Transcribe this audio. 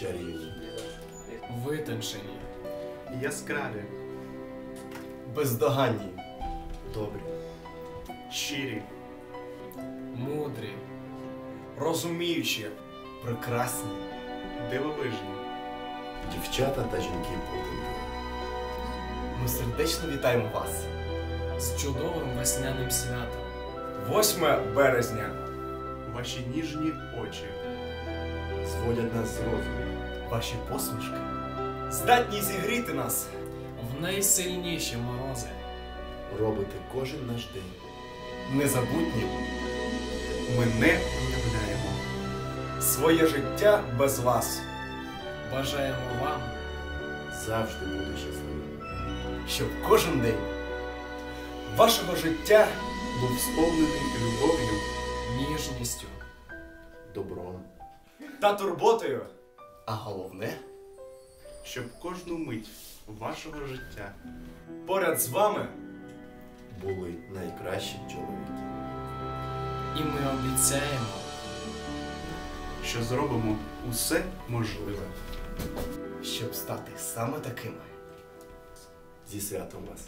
чарівні, витончені, яскраві, бездоганні, добрі, щирі, мудрі, розуміючі, прекрасні, дивовижні. дівчата та жінки подруги. ми сердечно вітаємо вас. з чудовим весняним святом. 8 березня. Ваші ніжні очі, Зводять нас з розуму. Ваші посмішки здатні зігріти нас. В найсильніші морози Робите кожен наш день. Незабутні ми не уявляємо. своє життя без вас, бажаємо вам Завжди бути щасливим. щоб кожен день вашого життя Був сповнений любов'ю, ніжністю, Добром. Та турботою. А головне, щоб кожну мить вашого життя поряд з вами Були найкращі чоловіки. і ми обіцяємо що зробимо усе можливе. щоб стати саме такими. Зі святом вас.